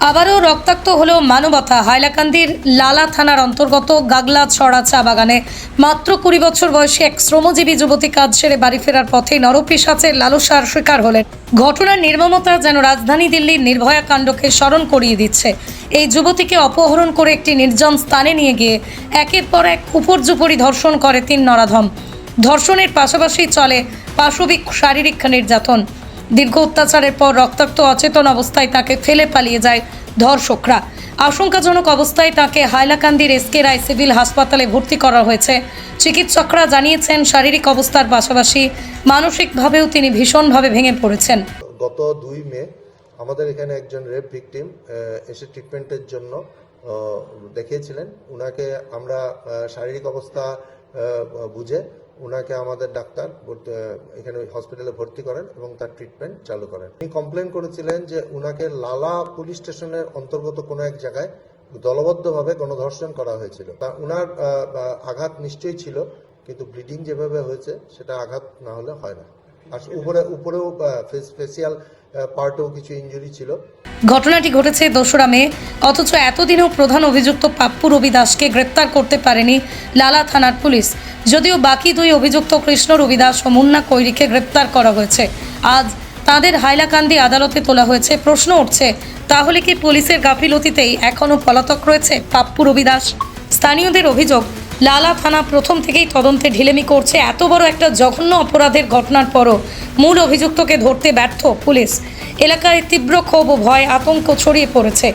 আবারও রক্তাক্ত হল মানবতা। হাইলাকান্দির লালা থানার অন্তর্গত গাগলা ছড়া চা বাগানে। মাত্র কুড়ি বছর বয়সী এক শ্রমজীবী যুবতী কাজ সেরে বাড়ি ফেরার পথে নরপিসাচের লালসার শিকার হলেন। ঘটনার নির্মমতা যেন রাজধানী দিল্লির নির্ভয়া কাণ্ডকে স্মরণ করিয়ে দিচ্ছে। এই যুবতীকে অপহরণ করে একটি নির্জন স্থানে নিয়ে গিয়ে একের পর এক উপর্যুপরি ধর্ষণ করে তিন নরাধম। ধর্ষণের পাশাপাশি চলে পাশবিক শারীরিক নির্যাতন। দীর্ঘ অত্যাচারের পর রক্তাক্ত অচেতন অবস্থায় তাকে ফেলে পালিয়ে যায় ধর্ষকরা। আশঙ্কাজনক অবস্থায় তাকে হাইলাকান্দির এসকে রায় সিভিল হাসপাতালে ভর্তি করা হয়েছে। চিকিৎসকরা জানিয়েছেন, শারীরিক অবস্থার পাশাপাশি মানসিকভাবেও তিনি ভীষণভাবে ভেঙে পড়েছেন। গত দুই মে আমাদের এখানে একজন রেপ ভিকটিম এসে ট্রিটমেন্টের জন্য দেখিয়েছিলেন। উনাকে আমরা শারীরিক অবস্থা বুঝে উনাকে আমাদের ডাক্তার এখানে হসপিটালে ভর্তি করেন এবং তার ট্রিটমেন্ট চালু করেন। উনি কমপ্লেন করেছিলেন যে উনাকে লালা পুলিশ স্টেশনের অন্তর্গত কোনো এক জায়গায় দলবদ্ধভাবে গণধর্ষণ করা হয়েছিল। তা আহ, আঘাত নিশ্চয়ই ছিল কিন্তু ব্লিডিং যেভাবে হয়েছে সেটা আঘাত না হলে হয় না। উপরে, উপরেও ফেসিয়াল পার্টেও কিছু ইনজুরি ছিল। ঘটনাটি ঘটেছে দোসরা মে। অথচ এতদিনেও প্রধান অভিযুক্ত পাপ্পু রবি দাসকে গ্রেপ্তার করতে পারেনি লালা থানার পুলিশ। যদিও বাকি দুই অভিযুক্ত কৃষ্ণ রবি দাস ও মুন্না কৈরিকে গ্রেপ্তার করা হয়েছে। আজ তাদের হাইলাকান্দি আদালতে তোলা হয়েছে প্রশ্ন উঠছে, তাহলে কি পুলিশের গাফিলতিতেই এখনও পলাতক রয়েছে পাপ্পু রবি দাস স্থানীয়দের অভিযোগ লালা থানা প্রথম থেকেই তদন্তে ঢিলেমি করছে। এত বড় একটা জঘন্য অপরাধের ঘটনার পরও মূল অভিযুক্তকে ধরতে ব্যর্থ পুলিশ। এলাকায় তীব্র ক্ষোভ ও ভয়, আতঙ্ক ছড়িয়ে পড়েছে।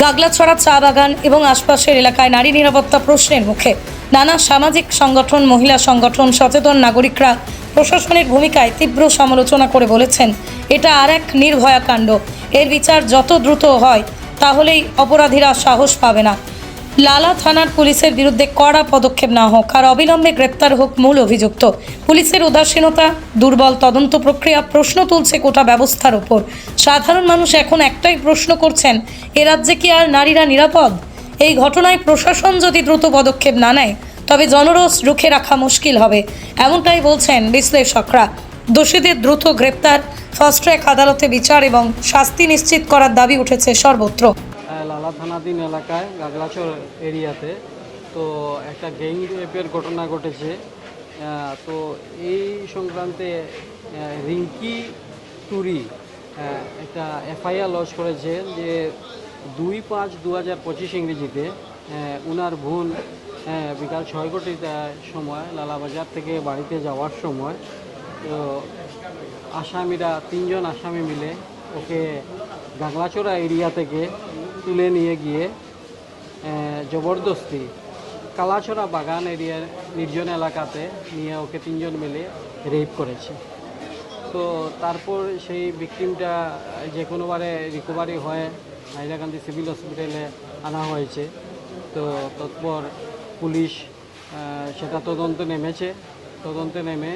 গাগলাছড়া চা বাগান এবং আশপাশের এলাকায় নারী নিরাপত্তা প্রশ্নের মুখে। নানা সামাজিক সংগঠন, মহিলা সংগঠন, সচেতন নাগরিকরা প্রশাসনের ভূমিকায় তীব্র সমালোচনা করে বলেছেন, এটা আর এক নির্ভয়া কাণ্ড। এর বিচার যত দ্রুত হয়, তাহলেই অপরাধীরা সাহস পাবে না। লালা থানার পুলিশের বিরুদ্ধে কড়া পদক্ষেপ না হোক আর অবিলম্বে গ্রেপ্তার হোক মূল অভিযুক্ত। পুলিশের উদাসীনতা, দুর্বল তদন্ত প্রক্রিয়া প্রশ্ন তুলছে কোটা ব্যবস্থার ওপর। সাধারণ মানুষ এখন একটাই প্রশ্ন করছেন, এ রাজ্যে কি আর নারীরা নিরাপদ? এই ঘটনায় প্রশাসন যদি দ্রুত পদক্ষেপ না নেয়, তবে জনরোষ রুখে রাখা মুশকিল হবে, এমনটাই বলছেন বিশ্লেষকরা। দোষীদের দ্রুত গ্রেপ্তার, ফাস্ট ট্র্যাক আদালতে বিচার এবং শাস্তি নিশ্চিত করার দাবি উঠেছে সর্বত্র। লালা থানাধীন এলাকায় গাগলাচর এরিয়াতে। তো একটা গ্যাং রেপের ঘটনা ঘটেছে। তো এই সংক্রান্তে রিঙ্কি টুরি একটা এফআইআর লজ করেছে যে দুই পাঁচ দু হাজার পঁচিশ ইংরেজিতে উনার বোন বিকাল ছয় কোটির সময়, লালাবাজার থেকে বাড়িতে যাওয়ার সময়, তো আসামিরা তিনজন আসামি মিলে ওকে গাগলাচড়া এরিয়া থেকে তুলে নিয়ে গিয়ে জবরদস্তি কালাছড়া বাগান এরিয়ার নির্জন এলাকাতে নিয়ে ওকে তিনজন মিলে রেপ করেছে। তো তারপর সেই ভিকটিমটা যে কোনোবারে রিকভারি হয়ে হাইলাকান্দি সিভিল হসপিটালে আনা হয়েছে। তো তৎপর পুলিশ সেটা তদন্তে নেমেছে। তদন্তে নেমে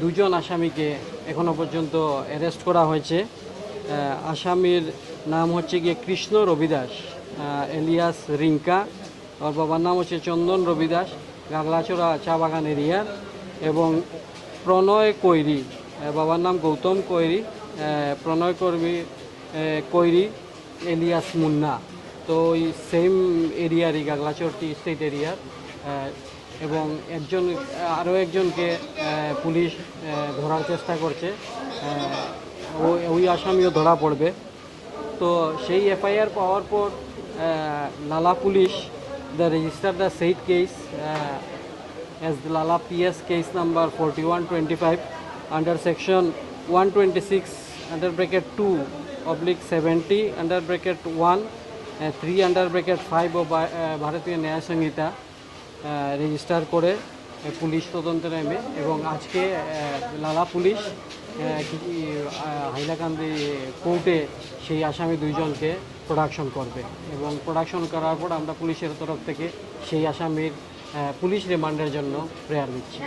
দুজন আসামিকে এখনও পর্যন্ত অ্যারেস্ট করা হয়েছে। আসামির নাম হচ্ছে গিয়ে কৃষ্ণ রবিদাস এলিয়াস রিঙ্কা, ওর বাবার নাম হচ্ছে চন্দন রবিদাস গাগলাচড়া চা বাগান এরিয়ার এবং প্রণয় কৈরি বাবার নাম গৌতম কৈরি প্রণয় কর্মী কৈরি, এলিয়াস মুন্না। তো ওই সেম এরিয়ারই গাগলাচরটি স্টেট এরিয়ার এবং একজন, আরও একজনকে পুলিশ ধরার চেষ্টা করছে ওই আসামিও ধরা পড়বে। তো সেই এফআইআর পাওয়ার পর Lala police the register the said case as the Lala PS case number forty one twenty five under section one twenty six under bracket two oblique seventy under bracket one three under bracket five O Bharatiya Nyaya Samhita register করে police তদন্তে নেমে এবং আজকে লালা police Hailakandi কোর্টে সেই আসামি দুইজনকে প্রোডাকশন করবে এবং প্রোডাকশন করার পর আমরা পুলিশের তরফ থেকে সেই আসামির পুলিশ রিমান্ডের জন্য প্রেয়ার দিচ্ছি।